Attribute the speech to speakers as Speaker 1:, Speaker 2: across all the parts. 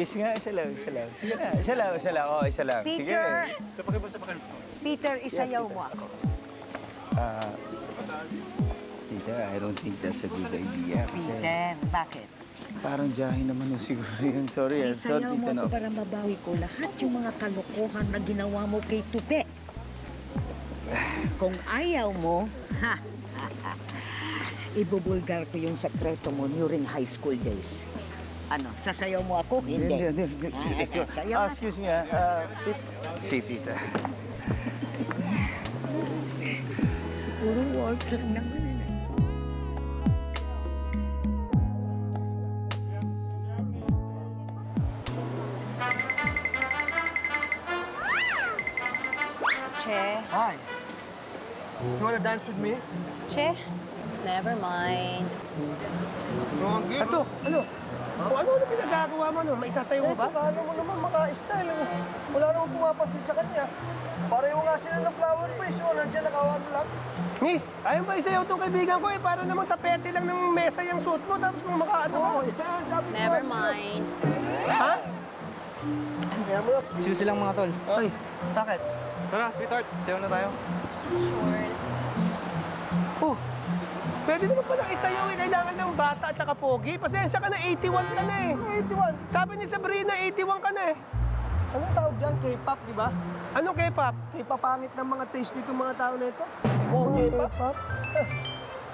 Speaker 1: Kiss nga, isa lang, isa lang. Sige na, isa lang, isa lang. Oo, isa lang. Sige.
Speaker 2: Peter,
Speaker 1: Kapag ba sa pakan
Speaker 2: Peter, isayaw mo ako.
Speaker 1: Ah, tita, I don't think that's a good idea. Kasi
Speaker 2: Peter, bakit?
Speaker 1: parang jahe naman yung siguro yun. Sorry, ah. Sorry,
Speaker 2: Isayaw mo
Speaker 1: tita,
Speaker 2: ako
Speaker 1: no.
Speaker 2: para mabawi ko lahat yung mga kalokohan na ginawa mo kay Tupe. Kung ayaw mo, ha, ibubulgar ko yung sekreto mo during high school days. Ano, sasayaw mo ako? Hindi.
Speaker 1: Hindi, hindi, hindi.
Speaker 2: Ah,
Speaker 1: Excuse-
Speaker 2: sayaw
Speaker 1: ah, excuse me, ah. ah, tit- si tita.
Speaker 2: Puro waltz lang naman. eh.
Speaker 3: Che,
Speaker 4: Hi. You wanna dance with me?
Speaker 3: Che, never mind.
Speaker 4: Ato, ano? O ano ano pinagagawa mo no? May isasayaw mo ba? Paano mo naman maka-style? Ano? Wala namang pumapansin sa kanya. Pareho nga sila ng flower face. O, nandiyan nakawan lang. Miss, ayaw ba isayaw tong kaibigan ko eh? Para namang tapete lang ng mesa yung suot mo. Tapos kung makaano ka.
Speaker 3: Never mind.
Speaker 4: Ha? Kaya mo.
Speaker 5: Susi lang mga tol.
Speaker 4: Ay, bakit?
Speaker 5: Tara, sweetheart. Sayaw na tayo.
Speaker 3: Sure.
Speaker 4: Oh, pwede naman pala isayaw eh. Kailangan ng bata at saka pogi. Pasensya ka na, 81 ka na eh. 81? Sabi ni Sabrina, 81 ka na eh. Anong tawag dyan? K-pop, di ba? Anong K-pop? K-pop pangit ng mga taste dito mga tao na ito. Oh, K-pop?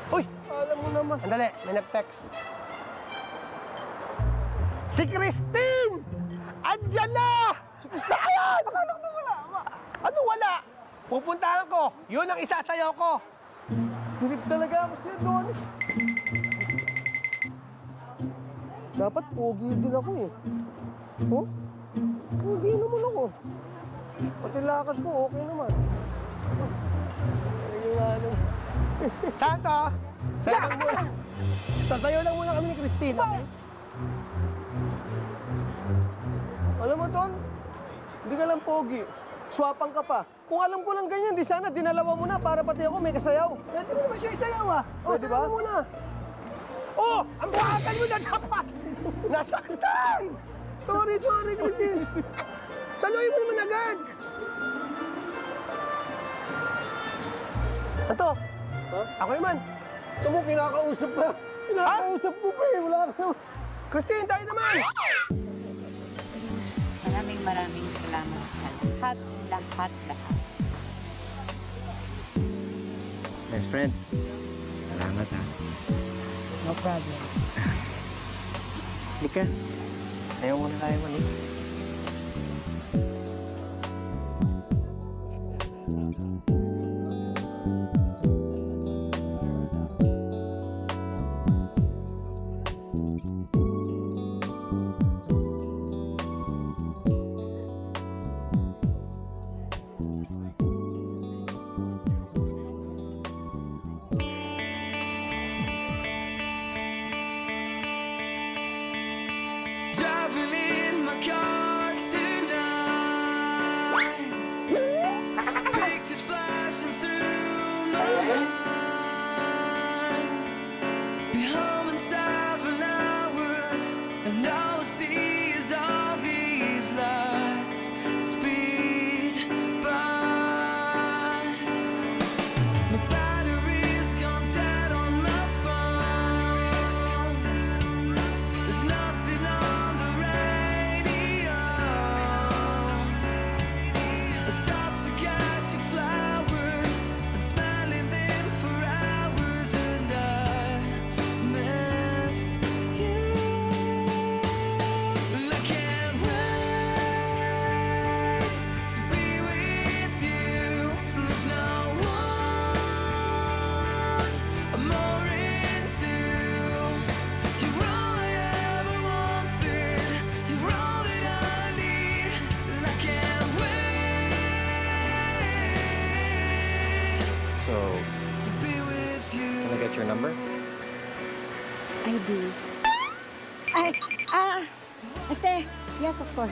Speaker 4: Uy, alam mo naman. Andali, may nag-text. Si Christine! Andyan na! Si Christine, ayan! Akala ko wala. Ma- Ano wala? Pupuntahan ko. Yun ang isasayaw ko. Bilib talaga ako sa'yo doon. Dapat pogi din ako eh. Oh? Pogi naman ako. Pati lakad ko, okay naman. Ayun nga ano. Santo! Sayo lang muna. Sasayaw lang muna kami ni Christine, okay? Alam mo, Tol, hindi ka lang pogi. Swapang ka pa. Kung alam ko lang ganyan, di sana dinalawa mo na para pati ako may kasayaw. Pwede mo naman siya isayaw ah. Pwede ba? mo na. Oh! Ang bahagan mo na dapat! Nasaktan! Sorry, sorry, Christine. Saluhin mo naman agad. Ito. Ako naman. Ito mo, kinakausap pa. Kinakausap ko pa eh. Wala ka Christine, tayo naman!
Speaker 3: Maraming maraming salamat sa lahat, lahat, lahat.
Speaker 5: Best friend. Salamat ha.
Speaker 2: No problem.
Speaker 5: Halika. Ayaw muna tayo mali.
Speaker 6: Driving down.
Speaker 5: So, can I get your number?
Speaker 7: I do. I, ah, uh, yes, of course.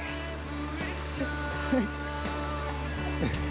Speaker 7: Yes, of course.